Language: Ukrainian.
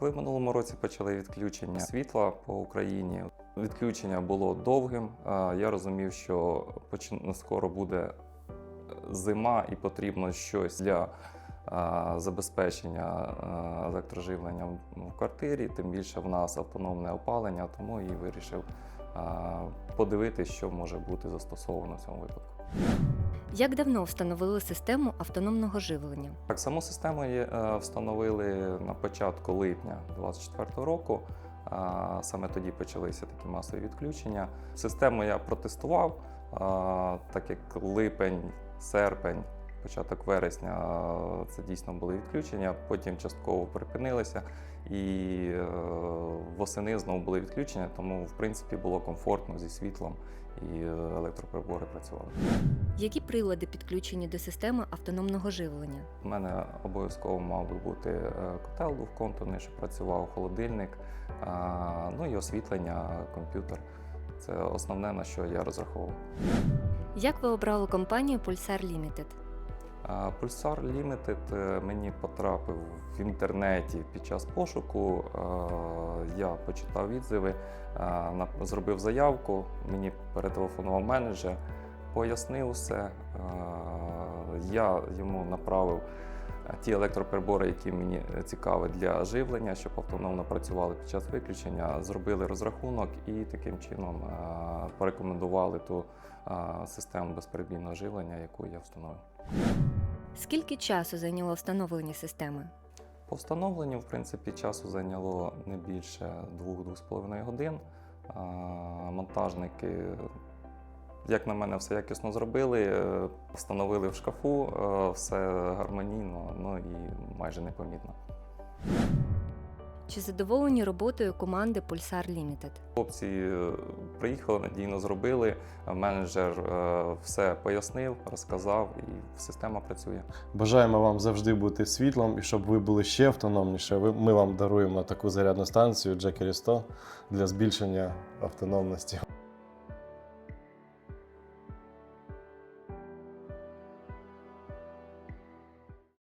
Коли в минулому році почали відключення світла по Україні, відключення було довгим. Я розумів, що скоро буде зима і потрібно щось для забезпечення електроживлення в- в квартирі. Тим більше в нас автономне опалення, тому і вирішив подивитися, що може бути застосовано в цьому випадку. Як давно встановили систему автономного живлення? Так, саму систему е, встановили на початку липня 2024 року. Саме тоді почалися такі масові відключення. Систему я протестував, так як липень, серпень, початок вересня це дійсно були відключення, потім частково припинилися, і е, восени знову були відключення, тому в принципі було комфортно зі світлом і е, електроприбори працювали. Які прилади підключені до системи автономного живлення? У мене обов'язково мав би бути е, котел двохконтурний, щоб працював холодильник, ну і освітлення, комп'ютер. Це основне, на що я розраховував. Як ви обрали компанію Pulsar Limited? Pulsar Limited е, мені потрапив в інтернеті під час пошуку. Е, Я почитав відзиви, е, зробив заявку, мені перетелефонував менеджер, пояснив все. Я йому направив ті електроприбори, які мені цікаві для живлення, щоб автономно працювали під час виключення. Зробили розрахунок і таким чином порекомендували ту систему безперебійного живлення, яку я встановив. Скільки часу зайняло встановлення системи? По встановленню, в принципі, часу зайняло не більше 2-2,5 годин. Монтажники, як на мене, все якісно зробили, е, встановили в шкафу, е, все гармонійно, ну і майже непомітно. Чи задоволені роботою команди Pulsar Limited? Хлопці е, приїхали, надійно зробили, менеджер е, все пояснив, розказав, і система працює. Бажаємо вам завжди бути світлом і щоб ви були ще автономніше. Ми вам даруємо таку зарядну станцію Джекері 100 для збільшення автономності.